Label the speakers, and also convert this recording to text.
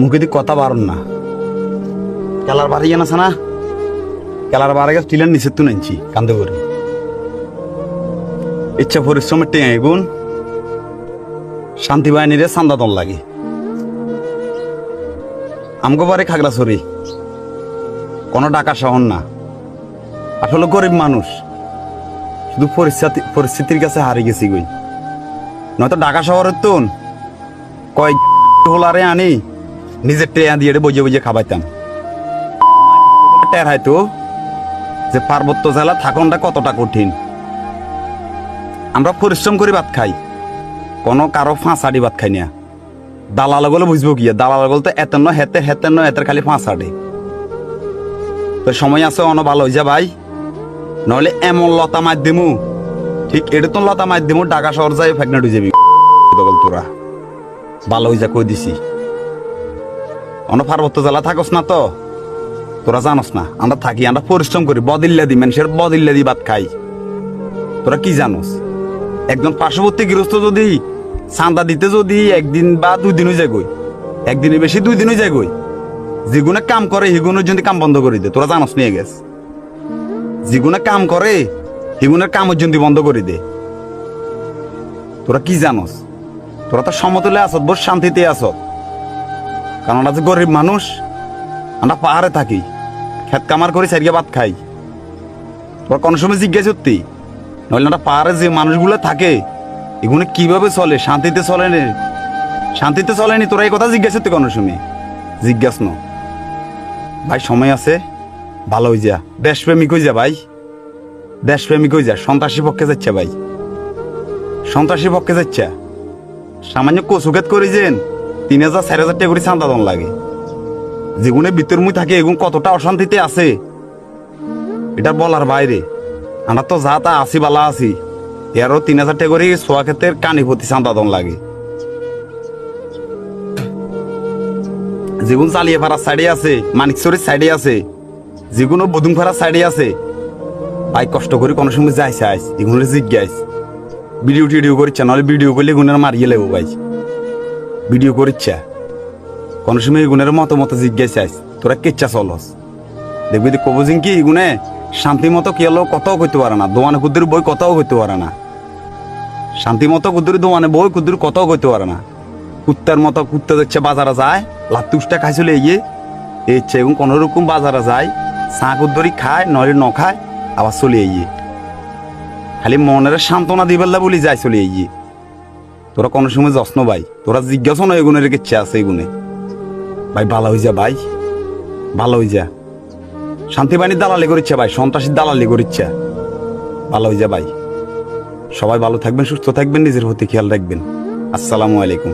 Speaker 1: মুখে দিয়ে কথা বারণ না। কেলার বাড়ি আছে না? কেলার বাড়ি গেছে, টিলের নিচে তো নেছি কান্দে করে ইচ্ছা পরিশ্রমের টেঙা এগুন শান্তি বাহিনীর দল লাগে। আমগো বাড়ি খাগড়াছড়ি। কোনো ডাকা শহর না। আসলে গরিব মানুষ। শুধু পরিস্থিতি, পরিস্থিতির কাছে হারিয়ে গেছি গই নয়তো ঢাকা শহরের তো কয় হোলারে আনি। নিজের ট্রেয়া দিয়ে বজে বজে খাবাইতাম। টের হয়তো যে পার্বত্য জেলা থাকনটা কতটা কঠিন। আমরা পরিশ্রম করে ভাত খাই, কোনো কারও ফাঁসাড়ি ভাত খাই না। দালাল গলে বুঝব কি, দালাল গল তো এতেন ন হেতে হেতেন ন এতের খালি ফাঁসাড়ে। তো সময় আছে, অন ভালো হয়ে যা ভাই। নহলে এমন লতা মার দিমু, ঠিক এটা তো লতা মার দিমু, ঢাকা শহর যাই ফেকনেট হয়ে যাবি তোরা। ভালো হয়ে যা কই দিছি। অন পার্বত্য জেলা থাকস না তো? তোরা জানস না, আমরা থাকি, আমরা পরিশ্রম করি, বদিল্লা দি, মানুষের বদিল্লা দি ভাত খাই। তোরা কি জানোস? একজন পার্শ্ববর্তী গৃহস্থ যদি চান্দা দিতে যদি একদিন বা দুই দিনও যায় একদিনের বেশি দুই দিনও যায় গই যেগুনে কাম করে সেগুনের যদি কাম বন্ধ করে দে, তোরা জানোস নিয়ে গেছ। যেগুনে কাম করে সেগুনের কামের জন্য বন্ধ করে দে। তোরা কি জানোস? তোরা তো সমতলে আসত বস শান্তিতে আসত কারণ আমরা যে গরিব মানুষ, আমরা পাহাড়ে থাকি, খেত কামার করি সারিয়া ভাত খাই। তোরা কোনো সময় জিজ্ঞেস করতি? নইলে আমরা পাহাড়ে যে মানুষগুলো থাকে, এগুলো কীভাবে চলে? শান্তিতে চলে শান্তিতে চলেনি? তোরা এই কথা জিজ্ঞেস করতে কোনো সময়? জিজ্ঞাস ন। ভাই, সময় আছে? ভালো হয়ে যা। দেশপ্রেমিক হয়ে যা ভাই। দেশপ্রেমিক হয়ে যা। সন্ত্রাসী পক্ষে যাচ্ছে ভাই। সন্ত্রাসী পক্ষে যাচ্ছে। সামান্য কচুকেত করি যেন তিন হাজার, চার হাজার টাকা করে চান্দা দন লাগে। যেগুনে ভিতর মুই থাকে, এগুন কতটা অশান্তিতে আছে। এটা বলার বাইরে। আমরা তো যা তা আসি বালা আছি, এরও তিন হাজার টাকা করে সোয়া কানি প্রতি চান্দা দন লাগে। যেগুন চালিয়ে ফারার সাইডে আছে, মানিকচুরির সাইডে আছে যেগুলো বদুং ফারার সাইডে আছে। ভাই, কষ্ট করে কোনো সময় যাইছে চাইস এগুলো জিজ্ঞাস ভিডিও টিডিও করিচ্ছে, নাহলে ভিডিও করলে এগুনের মারিয়ে লেবো ভাই। ভিডিও করিচ্ছে। কোনো সময় এগুনের মতো মতো জিজ্ঞাস চাইস তোরা কেচ্ছা চলস? দেখবি তুই কব কি এগুনে শান্তি মতো কি কথাও করতে পারে না, দোয়ানে কুদ্দুর বই কথাও করতে পারে না। শান্তি মতো কুদ্দুর দোয়ানে বই কুদ্দুর কথাও করতে পারে না। কুত্তার মতো কুত্তা দেখছে বাজারে যায় লাত্তি উষ্টা খাইছিল এগিয়ে এই ইচ্ছে এবং কোনো রকম বাজারে যায়, চা কুদ্দুরি খায়, নইলে ন খায়, আবার চলে এগিয়ে খালি মনের সান্ত্বনা দিবেল্লা বলি যায় চলে এগিয়ে তোরা কোনো সময় যত্ন ভাই। তোরা জিজ্ঞাসা নয় এগুনের ইচ্ছা আছে এগুনে। ভাই, ভালো হয়ে যা ভাই। ভালো হয়ে যা শান্তিবাণীর দালালি করিচ্ছে ভাই সন্ত্রাসীর দালালি করিচ্ছে। ভালো হয়ে যা ভাই। সবাই ভালো থাকবেন, সুস্থ থাকবেন, নিজের প্রতি খেয়াল রাখবেন। আসসালামু আলাইকুম।